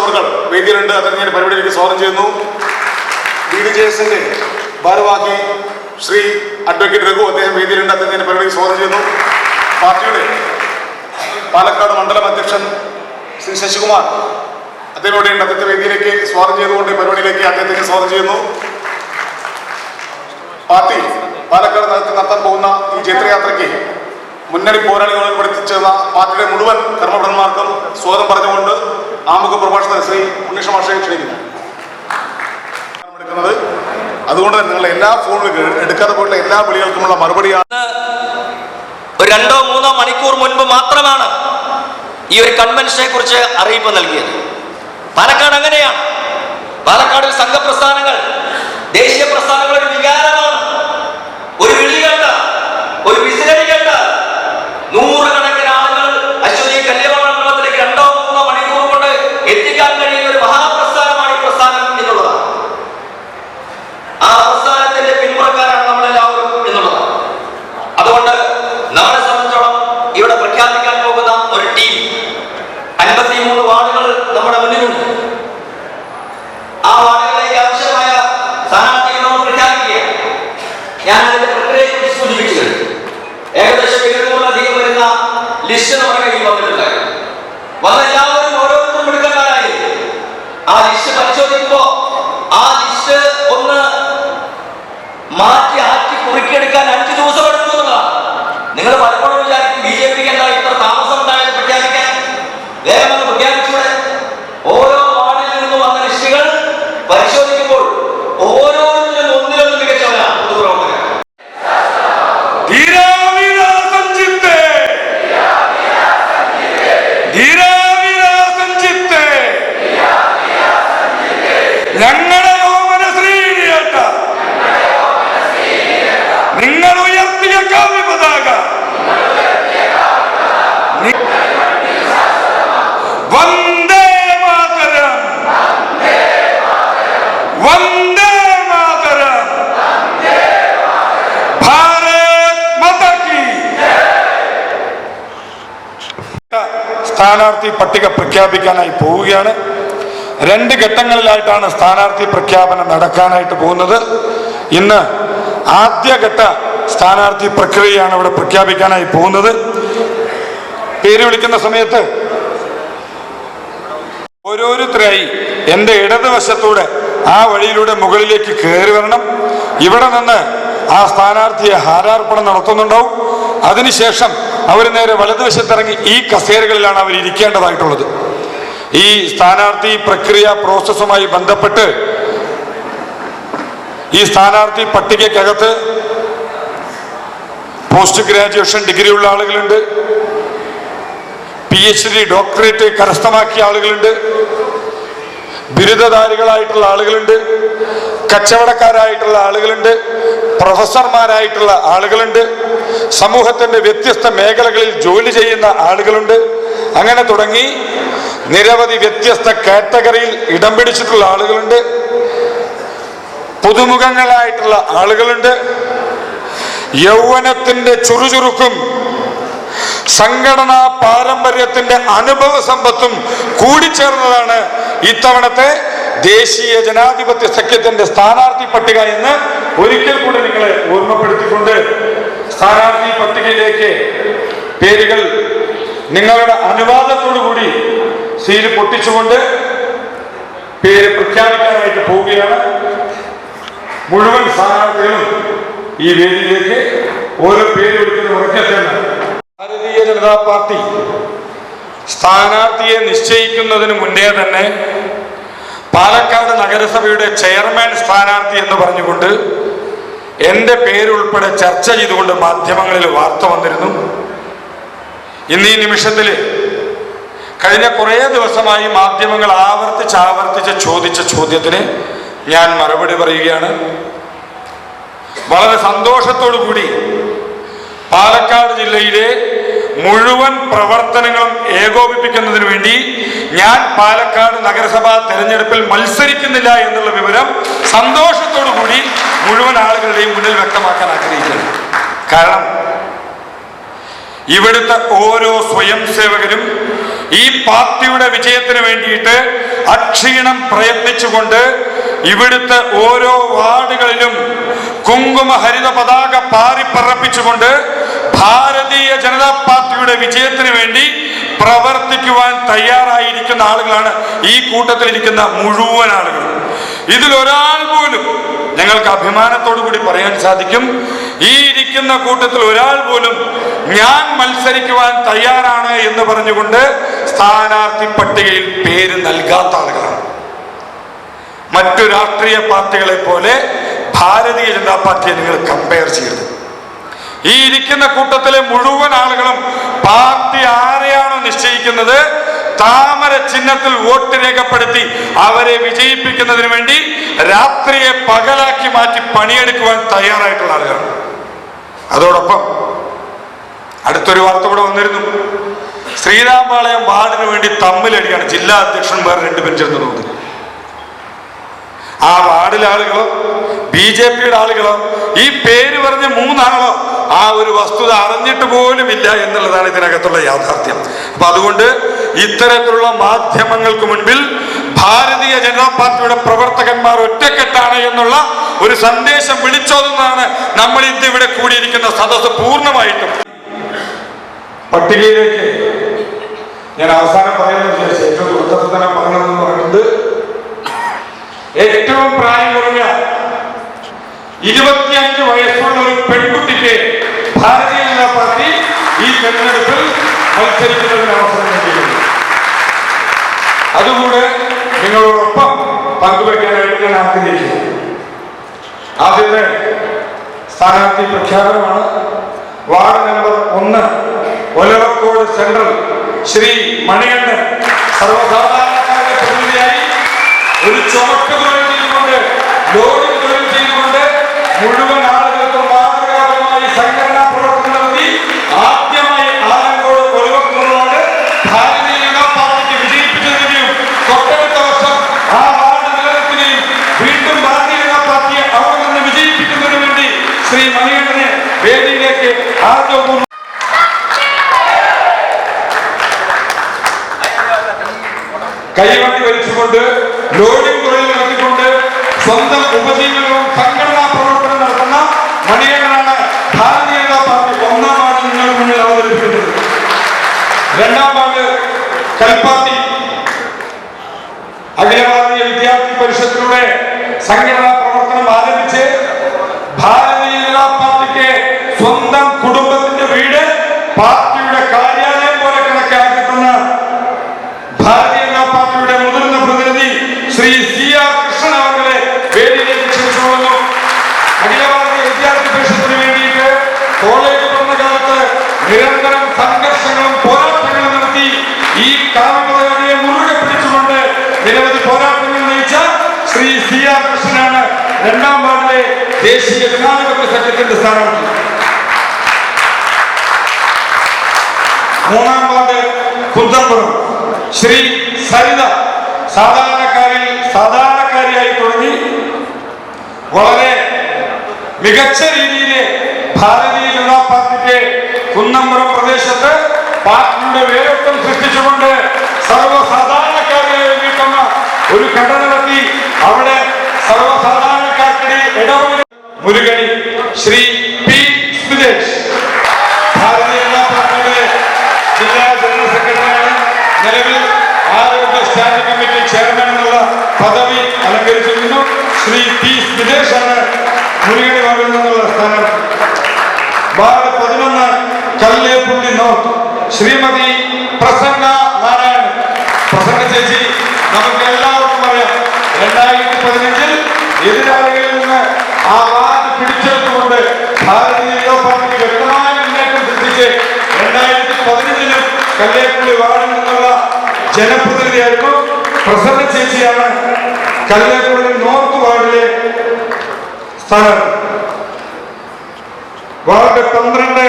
അവർ വേദിയിലുണ്ട്. അദ്ദേഹം ഞാൻ പരിപാടിയിലേക്ക് സ്വാഗതം ചെയ്യുന്നു. ബി ഡി ജെ എസിന്റെ ഭാരവാഹി ശ്രീ അഡ്വക്കേറ്റ് രഘു അദ്ദേഹം വേദിയിലുണ്ട്. അദ്ദേഹം ഞാൻ പരിപാടിക്ക് സ്വാഗതം ചെയ്യുന്നു. പാർട്ടിയുടെ പാലക്കാട് മണ്ഡലം അധ്യക്ഷൻ ശ്രീ ശശികുമാർ അദ്ദേഹം ഇവിടെയുണ്ട്. അദ്ദേഹത്തെ വേദിയിലേക്ക് സ്വാഗതം ചെയ്തുകൊണ്ട് പരിപാടിയിലേക്ക് അദ്ദേഹത്തിന് സ്വാഗതം ചെയ്യുന്നു. പാർട്ടി പാലക്കാട് നടത്താൻ പോകുന്ന ഈ ജൈത്രയാത്രയ്ക്ക് മുന്നണി പോരാളികളെ പഠിപ്പിച്ചെന്ന പാർട്ടിയുടെ മുഴുവൻ കർമ്മഭടന്മാർക്കും സ്വാഗതം പറഞ്ഞുകൊണ്ട് ആമുഖ പ്രഭാഷണ ശ്രീ ഉണ്ണീഷ മാഷയെ ക്ഷണിക്കുന്നു അതുകൊണ്ട് തന്നെ നിങ്ങൾ എല്ലാ ഫോണുകളും എടുക്കാതെ പോയിട്ടുള്ള എല്ലാ വിളികൾക്കുമുള്ള മറുപടിയാണ്. ഒരു രണ്ടോ മൂന്നോ മണിക്കൂർ മുൻപ് മാത്രമാണ് ഈ ഒരു കൺവെൻഷനെ കുറിച്ച് അറിയിപ്പ് നൽകിയത്. പാലക്കാട് അങ്ങനെയാണ്. പാലക്കാടിൽ സംഘപ്രസ്ഥാനങ്ങൾ ദേശീയ പ്രസ്ഥാനങ്ങൾ ഒരു വികാരമാണ്. ഒരു വിളി ഒരു വിസിലടി കണ്ട നൂറുകണക്കിന് ആളുകൾ അശ്വതി കല്യാണ മണ്ഡലത്തിലേക്ക് രണ്ടോ മൂന്നോ മണിക്കൂർ കൊണ്ട് എത്തിക്കാൻ കഴിയുന്ന ഒരു മഹാപ്രസ്ഥാനമാണ് ഈ പ്രസ്ഥാനം എന്നുള്ളതാണ് ആ പ്രസ്ഥാനത്തിന്റെ പിന്മുറക്കാരാണ് നമ്മളെല്ലാവരും എന്നുള്ളതാണ് അതുകൊണ്ട് നമ്മളെ സംബന്ധിച്ചോളം ഇവിടെ പ്രഖ്യാപിക്കാൻ പോകുന്ന ഒരു ടീം അൻപത്തിമൂന്ന് വാർഡുകൾ നമ്മുടെ മുന്നിലുണ്ട് ആ വാർഡുകളിലേക്ക് ആവശ്യമായ സ്ഥാനാർത്ഥികൾ നമ്മൾ പ്രഖ്യാപിക്കുകയാണ് ഞാൻ അതിന്റെ പ്രക്രിയയെക്കുറിച്ച് സൂചിപ്പിച്ചു കഴിഞ്ഞു. ഏകദേശം ഇരുന്നൂറിലധികം വരുന്ന ലിസ്റ്റ് നമ്മുടെ കയ്യിൽ വന്നിട്ടുണ്ട് വന്ന എല്ലാവരും ഓരോരുത്തരും മിടുക്കന്മാരായി ആ ലിസ്റ്റ് പരിശോധിക്കുമ്പോ ആ ലിസ്റ്റ് ഒന്ന് മാറ്റി ആക്കി കുറുക്കിയെടുക്കാൻ അഞ്ച് സ്ഥാനാർത്ഥി പട്ടിക പ്രഖ്യാപിക്കാനായി പോവുകയാണ്. രണ്ട് ഘട്ടങ്ങളിലായിട്ടാണ് സ്ഥാനാർത്ഥി പ്രഖ്യാപനം നടക്കാനായിട്ട് പോകുന്നത്. ഇന്ന് ആദ്യഘട്ട സ്ഥാനാർത്ഥി പ്രക്രിയയാണ് ഇവിടെ പ്രഖ്യാപിക്കാനായി പോകുന്നത്. പേര് വിളിക്കുന്ന സമയത്ത് ഓരോരുത്തരായി എന്റെ ഇടതുവശത്തൂടെ ആ വഴിയിലൂടെ മുകളിലേക്ക് കയറി വരണം. ഇവിടെ നിന്ന് ആ സ്ഥാനാർത്ഥിയെ ഹാരാർപ്പണം നടത്തുന്നുണ്ടാവും. അതിനുശേഷം അവർ നേരെ വലതുവശത്തിറങ്ങി ഈ കസേരകളിലാണ് അവർ ഇരിക്കേണ്ടതായിട്ടുള്ളത്. ഈ സ്ഥാനാർത്ഥി പ്രക്രിയ പ്രോസസ്സുമായി ബന്ധപ്പെട്ട് ഈ സ്ഥാനാർത്ഥി പട്ടികയ്ക്കകത്ത് പോസ്റ്റ് ഗ്രാജുവേഷൻ ഡിഗ്രി ഉള്ള ആളുകളുണ്ട്. പി എച്ച് ഡി ഡോക്ടറേറ്റ് കരസ്ഥമാക്കിയ ആളുകളുണ്ട്. ബിരുദധാരികളായിട്ടുള്ള ആളുകളുണ്ട്. കച്ചവടക്കാരായിട്ടുള്ള ആളുകളുണ്ട്. പ്രൊഫസർമാരായിട്ടുള്ള ആളുകളുണ്ട്. സമൂഹത്തിന്റെ വ്യത്യസ്ത മേഖലകളിൽ ജോലി ചെയ്യുന്ന ആളുകളുണ്ട്. അങ്ങനെ തുടങ്ങി നിരവധി വ്യത്യസ്ത കാറ്റഗറിയിൽ ഇടം പിടിച്ചിട്ടുള്ള ആളുകളുണ്ട്. പുതുമുഖങ്ങളായിട്ടുള്ള ആളുകളുണ്ട്. യൗവനത്തിന്റെ ചുറുചുറുക്കും സംഘടനാ പാരമ്പര്യത്തിന്റെ അനുഭവ സമ്പത്തും കൂടിച്ചേർന്നതാണ് ഇത്തവണത്തെ ദേശീയ ജനാധിപത്യ സഖ്യത്തിന്റെ സ്ഥാനാർത്ഥി പട്ടിക എന്ന് ഒരിക്കൽ കൂടി നിങ്ങളെ ഓർമ്മപ്പെടുത്തിക്കൊണ്ട് സ്ഥാനാർത്ഥി പട്ടികയിലേക്ക് പേരുകൾ നിങ്ങളുടെ അനുവാദത്തോടു കൂടി സീൽ പൊട്ടിച്ചുകൊണ്ട് പേര് പ്രഖ്യാപിക്കാനായിട്ട് പോവുകയാണ്. മുഴുവൻ സ്ഥാനാർത്ഥികളും ഈ വേദിയിലേക്ക് ഓരോ പേര് വിളിക്കുന്ന ഉറക്കെത്തേണ്ട ഭാരതീയ ജനതാ പാർട്ടി സ്ഥാനാർത്ഥിയെ നിശ്ചയിക്കുന്നതിന് മുന്നേ തന്നെ പാലക്കാട് നഗരസഭയുടെ ചെയർമാൻ സ്ഥാനാർത്ഥി എന്ന് പറഞ്ഞുകൊണ്ട് എന്റെ പേരുൾപ്പെടെ ചർച്ച ചെയ്തുകൊണ്ട് മാധ്യമങ്ങളിൽ വാർത്ത വന്നിരുന്നു. ഇന്ന് ഈ നിമിഷത്തിൽ കഴിഞ്ഞ കുറേ ദിവസമായി മാധ്യമങ്ങൾ ആവർത്തിച്ച് ആവർത്തിച്ച് ചോദിച്ച ചോദ്യത്തിന് ഞാൻ മറുപടി പറയുകയാണ്. വളരെ സന്തോഷത്തോടു കൂടി പാലക്കാട് ജില്ലയിലെ മുഴുവൻ പ്രവർത്തനങ്ങളും ഏകോപിപ്പിക്കുന്നതിന് വേണ്ടി ഞാൻ പാലക്കാട് നഗരസഭാ തെരഞ്ഞെടുപ്പിൽ മത്സരിക്കുന്നില്ല എന്നുള്ള വിവരം സന്തോഷത്തോടു കൂടി മുഴുവൻ ആളുകളുടെയും മുന്നിൽ വ്യക്തമാക്കാൻ ആഗ്രഹിക്കുന്നു. കാരണം ഇവിടുത്തെ ഓരോ സ്വയം സേവകരും ഈ പാർട്ടിയുടെ വിജയത്തിന് വേണ്ടിയിട്ട് അക്ഷീണം പ്രയത്നിച്ചുകൊണ്ട് ഇവിടുത്തെ ഓരോ വാർഡുകളിലും കുങ്കുമ ഹരിത പതാക പാറിപ്പറപ്പിച്ചുകൊണ്ട് ജനതാ പാർട്ടിയുടെ വിജയത്തിന് വേണ്ടി പ്രവർത്തിക്കുവാൻ തയ്യാറായിരിക്കുന്ന ആളുകളാണ് ഈ കൂട്ടത്തിൽ കൂട്ടത്തിലിരിക്കുന്ന മുഴുവൻ ആളുകൾ ഇതിൽ ഒരാൾ പോലും ഞങ്ങൾക്ക് അഭിമാനത്തോടു കൂടി പറയാൻ സാധിക്കും. ഈ ഇരിക്കുന്ന കൂട്ടത്തിൽ ഒരാൾ പോലും ഞാൻ മത്സരിക്കുവാൻ തയ്യാറാണ് എന്ന് പറഞ്ഞുകൊണ്ട് സ്ഥാനാർത്ഥി പട്ടികയിൽ പേര് നൽകാത്ത ആളുകളാണ്. മറ്റു രാഷ്ട്രീയ പാർട്ടികളെ പോലെ ഭാരതീയ ജനതാ പാർട്ടിയെ നിങ്ങൾ കമ്പയർ ചെയ്യരുത്. ഈ ഇരിക്കുന്ന കൂട്ടത്തിലെ മുഴുവൻ ആളുകളും പാർട്ടി ആരെയാണോ നിശ്ചയിക്കുന്നത് താമര ചിഹ്നത്തിൽ വോട്ട് രേഖപ്പെടുത്തി അവരെ വിജയിപ്പിക്കുന്നതിന് വേണ്ടി രാത്രിയെ പകലാക്കി മാറ്റി പണിയെടുക്കുവാൻ തയ്യാറായിട്ടുള്ള ആളുകളാണ്. അതോടൊപ്പം അടുത്തൊരു വാർത്ത കൂടെ വന്നിരുന്നു. ശ്രീരാംപാളയം വാർഡിന് വേണ്ടി തമ്മിലടിയാണ്. ജില്ലാ അധ്യക്ഷന്മാർ രണ്ടുപേരും ചേർന്ന് നോക്കുന്നത് ആ വാർഡിലെ ആളുകളോ ബി ജെ പിയുടെ ആളുകളോ ഈ പേര് പറഞ്ഞ മൂന്നാളോ ആ ഒരു വസ്തുത അറിഞ്ഞിട്ട് പോലും ഇല്ല എന്നുള്ളതാണ് ഇതിനകത്തുള്ള യാഥാർത്ഥ്യം. അപ്പൊ അതുകൊണ്ട് ഇത്തരത്തിലുള്ള മാധ്യമങ്ങൾക്ക് മുൻപിൽ ഭാരതീയ ജനതാ പാർട്ടിയുടെ പ്രവർത്തകന്മാർ ഒറ്റക്കെട്ടാണ് എന്നുള്ള ഒരു സന്ദേശം വിളിച്ചോതുന്നതാണ് നമ്മൾ ഇന്ന് ഇവിടെ കൂടിയിരിക്കുന്ന സദസ് പൂർണമായിട്ടും. പട്ടികയിലേക്ക് ഞാൻ അവസാനം പറയുന്നത് പറയുന്നത് ഏറ്റവും പ്രായം കുറഞ്ഞ പെൺകുട്ടിക്ക് ഭാരതീയ ജനതാ പാർട്ടി ഈ തെരഞ്ഞെടുപ്പിൽ മത്സരിക്കുന്നതിന് അവസരം നൽകിയിരുന്നു അതുകൂടെ നിങ്ങളോടൊപ്പം പങ്കുവയ്ക്കാനായിട്ട് ഞാൻ ആഗ്രഹിക്കുന്നു. ആദ്യത്തെ സ്ഥാനാർത്ഥി പ്രഖ്യാപനമാണ്. വാർഡ് നമ്പർ ഒന്ന് ഒലവക്കോട് സെൻട്രൽ ശ്രീ മണികണ്ഠൻ. സർവസാധാരണക്കാരുടെ പ്രതിനിധിയായി ഒരു ചുമട്ട് തൊഴിൽ ചെയ്തുകൊണ്ട് ലോഡിംഗ് തൊഴിൽ ചെയ്തുകൊണ്ട് മുഴുവൻ ആളുകൾക്കും മാതൃകാപരമായി സംഘടനാ ആദ്യവും കൈവണ്ടി വലിച്ചുകൊണ്ട് ലോഡിംഗ് തൊഴിൽ നടത്തിക്കൊണ്ട് സ്വന്തം ഉപജീവനവും സംഘടനാ പ്രവർത്തനം നടത്തുന്ന മണിയണ്ണനാണ് ഭാരതീയ ജനതാ പാർട്ടി. ഒന്നാം വാർഡ് നിങ്ങൾക്ക് മുന്നിൽ അവതരിപ്പിക്കുന്നത്. രണ്ടാം വാർഡ് കൽപ്പാത്തി. അഖില വിദ്യാർത്ഥി പരിഷത്തിലൂടെ സംഘടനാ പ്രവർത്തനം ആരംഭിച്ച് ഭാരതീയ പാർട്ടിയുടെ കാര്യാലയം പോലെ കണക്കാക്കുന്ന ഭാരതീയ ജനതാ പാർട്ടിയുടെ മുതിർന്ന പ്രതിനിധി ശ്രീ സി ആർ കൃഷ്ണൻ അവരുടെ വേദിയിലേക്ക് ക്ഷണിച്ചുകൊള്ളുന്നു അഖില ഭാരതീയ വിദ്യാർത്ഥി പരിഷത്തിന് വേണ്ടിയിട്ട് കോളേജ് തുറന്ന കാലത്ത് നിരന്തരം സംഘർഷങ്ങളും പോരാട്ടങ്ങളും നടത്തി ഈ കാവ്യപതാകയെ മുറുകെ പിടിച്ചുകൊണ്ട് നിരവധി പോരാട്ടങ്ങൾ നയിച്ച ശ്രീ സി ആർ കൃഷ്ണനാണ് രണ്ടാം വാർഡിലെ ദേശീയ ജനാധിപത്യ സഖ്യത്തിന്റെ സ്ഥാനാർത്ഥി മൂന്നാം വാർഡ് കുന്തംപുരം ശ്രീ സരിത സാധാരണക്കാരിൽ സാധാരണക്കാരിയായി തുടങ്ങി വളരെ മികച്ച രീതിയിൽ ഭാരതീയ ജനതാ പാർട്ടിക്ക് കുന്നമ്പുറം പ്രദേശത്ത് പാർട്ടിയുടെ വേരോട്ടം സൃഷ്ടിച്ചുകൊണ്ട് സർവസാധാരണക്കാരെ വീട്ടുന്ന ഒരു ഘടന നടത്തി അവിടെ സർവസാധാരണക്കാർക്കിടെ ഇടപെടൽ മുരുകനി ശ്രീമതി പ്രസന്ന നാരായണൻ. പ്രസന്ന ചേച്ചി നമുക്ക് എല്ലാവർക്കും അറിയാം രണ്ടായിരത്തി പതിനഞ്ചിൽ എതിരാളികളിൽ നിന്ന് ആ വാർഡ് പിടിച്ചെടുത്തുകൊണ്ട് ഭാരതീയ ജനതാ പാർട്ടി വ്യക്തമായ മുന്നേറ്റം സൃഷ്ടിച്ച് രണ്ടായിരത്തി പതിനഞ്ചിലും കല്ലേപ്പള്ളി വാർഡിൽ നിന്നുള്ള ജനപ്രതിനിധിയായിരുന്നു പ്രസന്ന ചേച്ചിയാണ് കല്ലേപ്പുള്ളി നോർത്ത് വാർഡിലെ സ്ഥാനം വാർഡ് പന്ത്രണ്ട്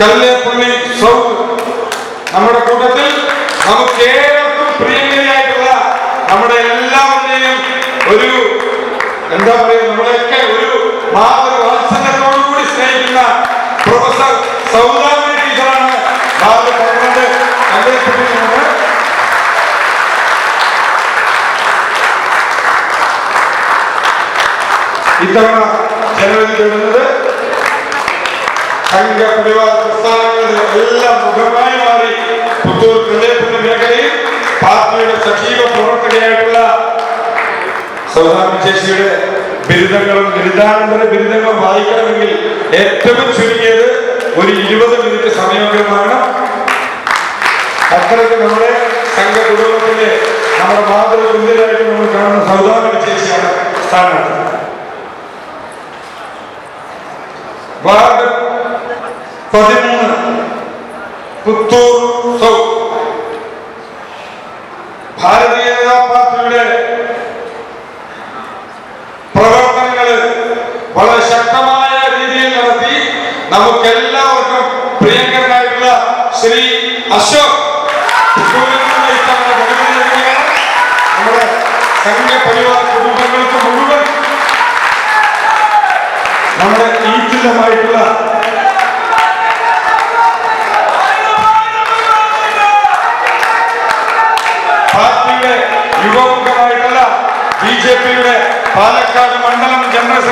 കല്ലേപ്പള്ളി സൗത്ത് നമുക്ക് ഏവർക്കും പ്രിയങ്കരായിട്ടുള്ള നമ്മുടെ എല്ലാവരുടെയും ഒരു എന്താ പറയുക നമ്മളെയൊക്കെ ഒരു മാതൃ വാത്സല്യത്തോടുകൂടി സ്നേഹിക്കുന്ന പ്രൊഫസർ സൗദാമി ടീച്ചറാണ് ഭാരത പന്ത്രണ്ട് അന്തരിച്ചിരിക്കുന്നത് ഇത്തവണ ജനുവരി വരുന്നത് സംഘപരിവാർ പ്രസ്ഥാനങ്ങളുടെ എല്ലാം മുഖമായി മാറി ಪುತ್ತೂರು ಕೃದಯಪುರ ಮೇಗಲಿ ಪಾತ್ಮയുടെ സജീവ പ്രവർത്തകയായിട്ടുള്ള സൗദാൻ വിശേഷിയുടെ ബിരുദങ്ങളും ബിരുദാനന്തര ബിരുദങ്ങളും വായിക്കണമെങ്കിൽ ഏറ്റവും ചുരുങ്ങിയത് ഒരു ഇരുപത് മിനിറ്റ് സമയമൊക്കെ വേണം നമ്മുടെ സംഘ കുടുംബത്തിന്റെ നമ്മുടെ മാതൃ തുല്യരായിട്ട് നമ്മൾ കാണുന്ന സൗദാന വിശേഷിയാണ് സ്ഥാനം വാർഡ് പതിമൂന്ന് പുത്തൂർ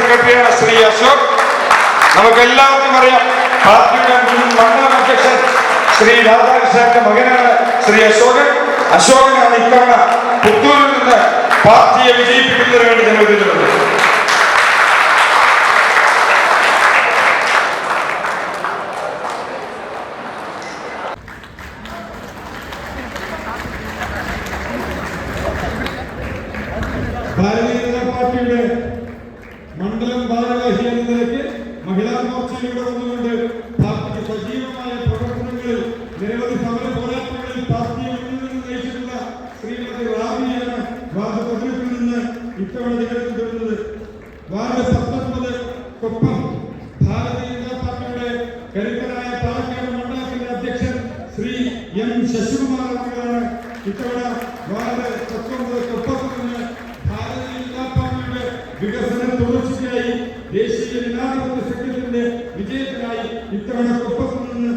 സെക്രട്ടറിയാണ് ശ്രീ അശോക്. നമുക്കെല്ലാവർക്കും അറിയാം. പാർട്ടിയുടെ മുൻ മണ്ഡലാധ്യക്ഷൻ ശ്രീ രാധാകൃഷ്ണന്റെ മകനാണ് ശ്രീ അശോകൻ. അശോകനാണ് ഇത്തവണ പുത്തൂരിൽ നിന്ന് പാർട്ടിയെ വിജയിപ്പിക്കുന്നതിന് വേണ്ടി ഞങ്ങൾ വിജയത്തിനായി ഇത്തവണ കൊപ്പത്ത് നിന്ന്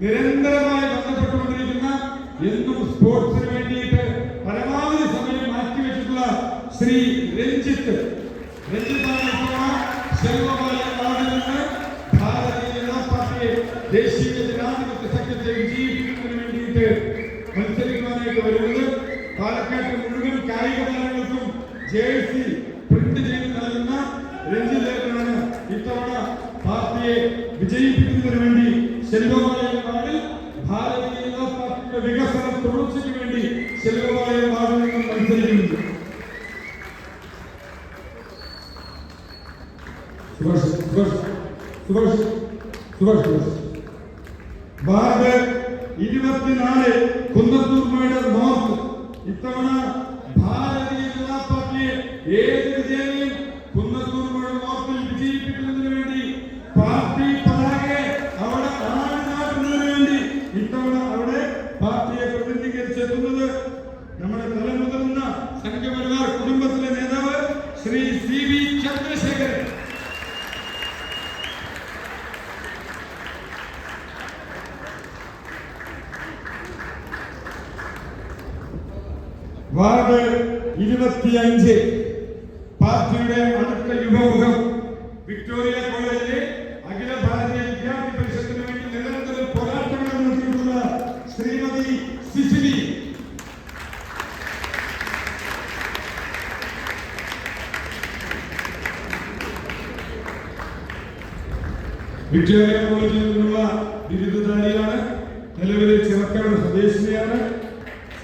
നിരന്തരമായി ബന്ധപ്പെട്ടുകൊണ്ടിരിക്കുന്ന എന്നും സ്പോർട്സിന് വേണ്ടിയിട്ട് പരമാവധി സമയം മാറ്റിവെച്ചിട്ടുള്ള ശ്രീ രഞ്ജിത്ത്. രഞ്ജിത്താണ് ശൈവമായ ആളുകൾ ഭാരതീയ ജനതാ ദേശീയ ജനാധിപത്യ സഖ്യത്തെ വിജയിപ്പിക്കുന്നതിന് വേണ്ടിയിട്ട് മത്സരിക്കുവാനായിട്ട് വരുന്നത്. പാലക്കാട്ട് മുഴുവൻ കായിക താരങ്ങൾക്കും ജേഴ്സി Товариш, товариш,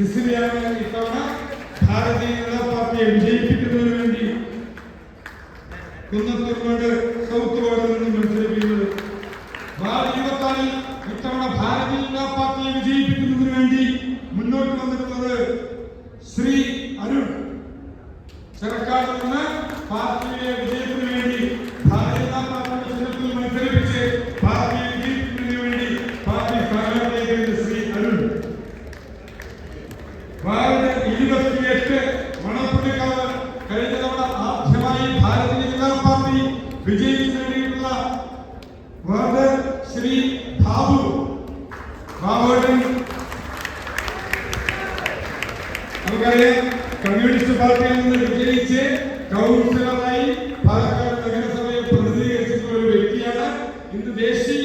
किसी भी आदमी ने इतना भारतीय जनता पार्टी विजयी പ്രത്യേകിച്ച് കൗൺസിലറായി പാലക്കാട് നഗരസഭയെ പ്രതിനിധീകരിച്ചിട്ടുള്ള ഒരു വ്യക്തിയാണ് ഇന്ന് ദേശീയ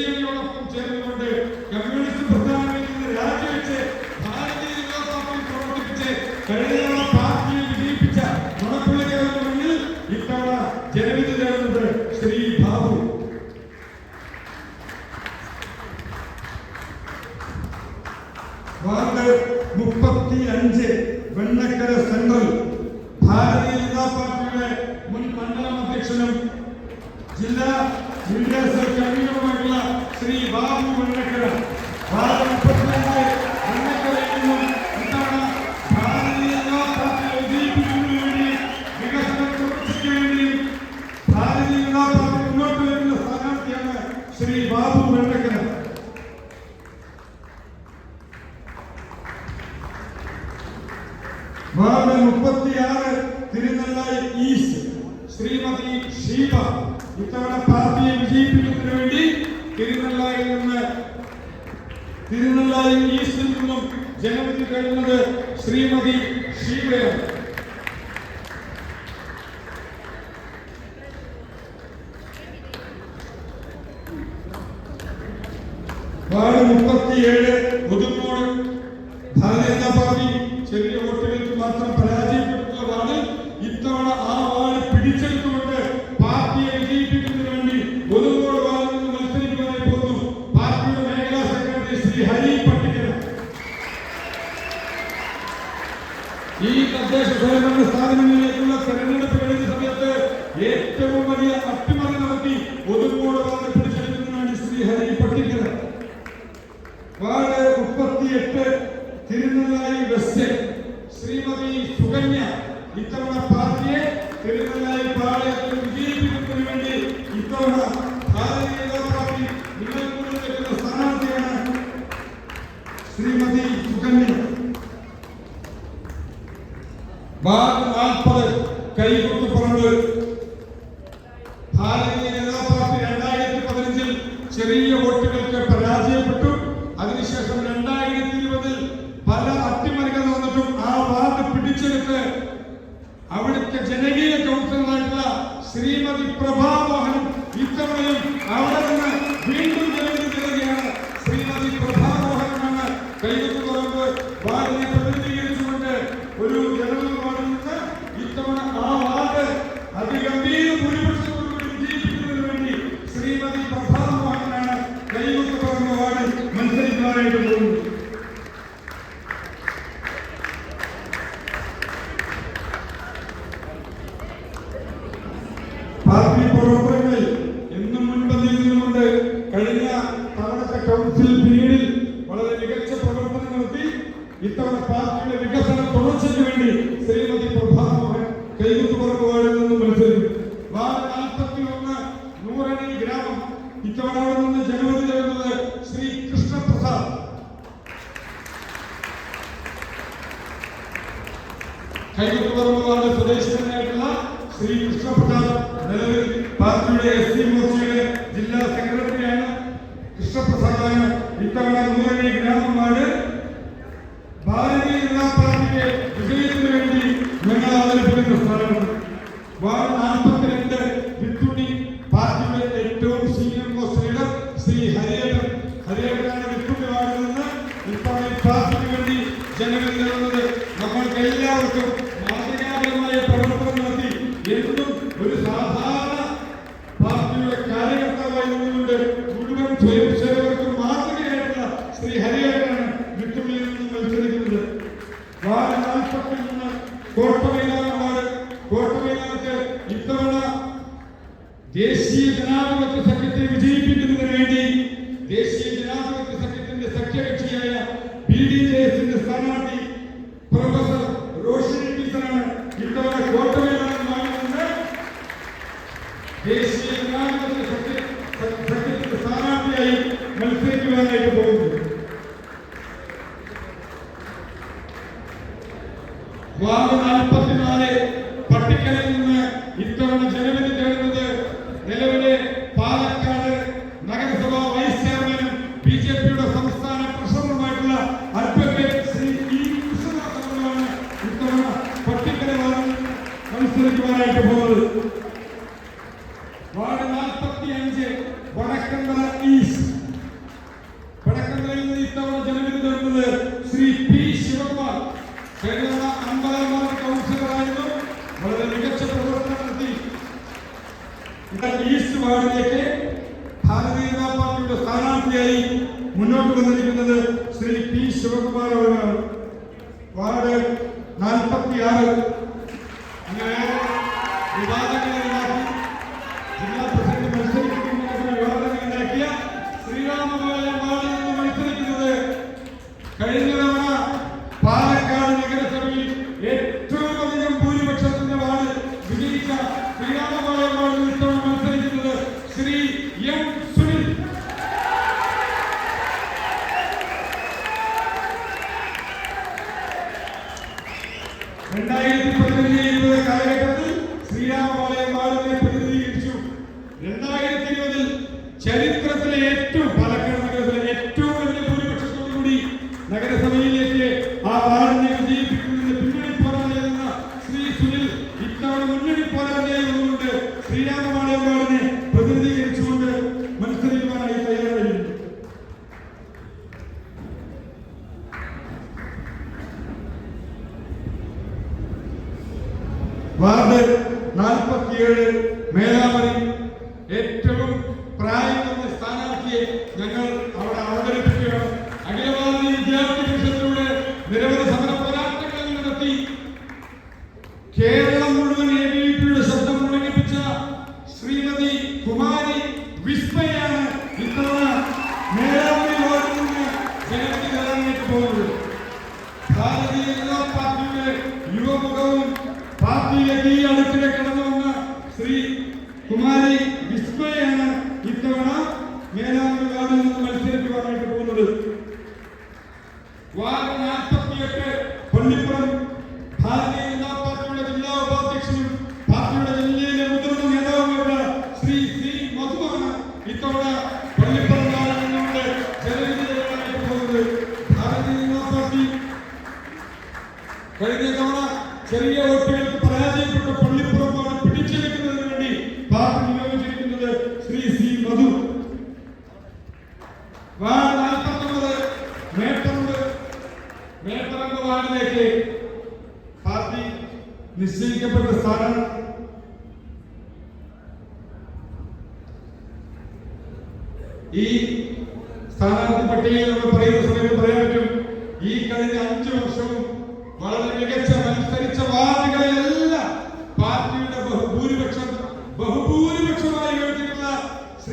വാർഡ് മുപ്പത്തിയാറ് തിരുനെല്ലായി ഈസ്റ്റ്. ശ്രീമതി ഷീബ ഇത്തവണ പാർട്ടിയെ വിജയിപ്പിക്കുന്നതിന് വേണ്ടി തിരുനെല്ലായിൽ നിന്ന് തിരുനെല്ലായി ഈസ്റ്റിൽ നിന്നും ജനവിധി കഴിയുന്നത് ശ്രീമതി ഷീബയാണ്. ഏറ്റവും വലിയ അട്ടിമറി നടത്തി ഒതുങ്ങോട് വന്ന് പിടിച്ചെടുക്കുന്നതാണ് ശ്രീഹരി പട്ടിക്കൽ വാർഡ് മുപ്പത്തിയെട്ട് തിരുനെല്ലായി വെസ്റ്റ്. ശ്രീമതി സുകന്യ ഇത്തവണ പാർട്ടിയെ തിരുനെല്ലായി പാളയത്തിൽ വിജയിപ്പിക്കുന്നതിന് വേണ്ടി ഇത്തവണ ഭാരതീയ ജനതാ പാർട്ടി നിലനിൽക്കുന്ന സ്ഥാനാർത്ഥിയാണ് ശ്രീമതി സുകന്യ. വാർഡ് നാൽപ്പത് കൈകൊട്ടു Quando me né? esse. Bharatiya Janata പാർട്ടിയുടെ സ്ഥാനാർത്ഥിയായി മുന്നോട്ട് വന്നിരിക്കുന്നത് ശ്രീ പി ശിവകുമാർ അവരാണ്. വാർഡ് നാൽപ്പത്തിയാറ്. അങ്ങനെ വിവാദങ്ങളിൽ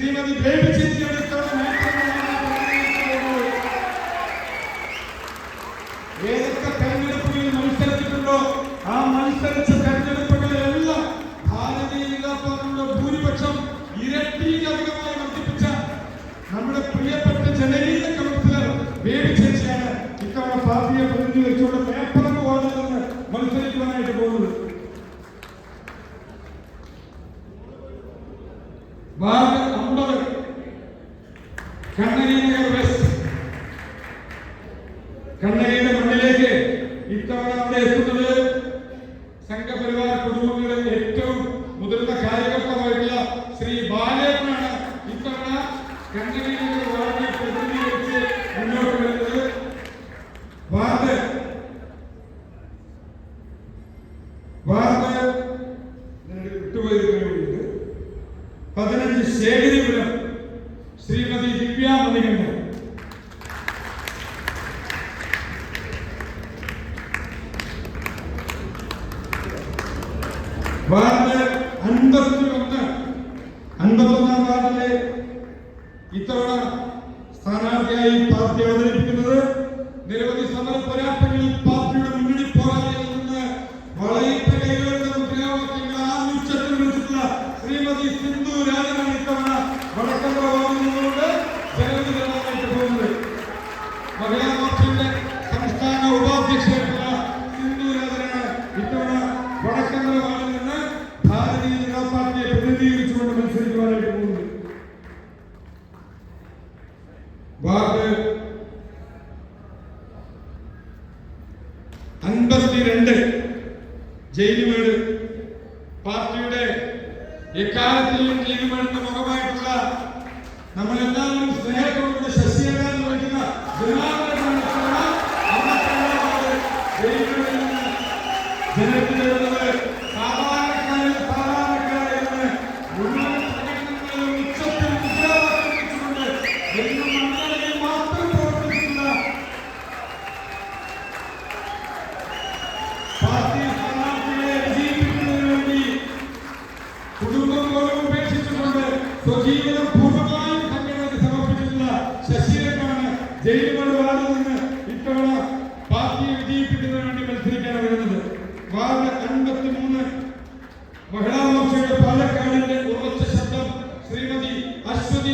శ్రీమతి ప్రేమించింది ജയിൽ വീട്. പാർട്ടിയുടെ എക്കാലത്തിലും ലീഗ് വീടിന്റെ മുഖമായിട്ടുള്ള നമ്മളെല്ലാവരും വിജയിപ്പിക്കുന്നതിന് വേണ്ടി മത്സരിക്കാൻ വരുന്നത് വാർഡ് അൻപത്തി മൂന്ന് മഹിളാ മോർച്ചയുടെ പാലക്കാടിന്റെ ഉറച്ച ശബ്ദം ശ്രീമതി അശ്വതി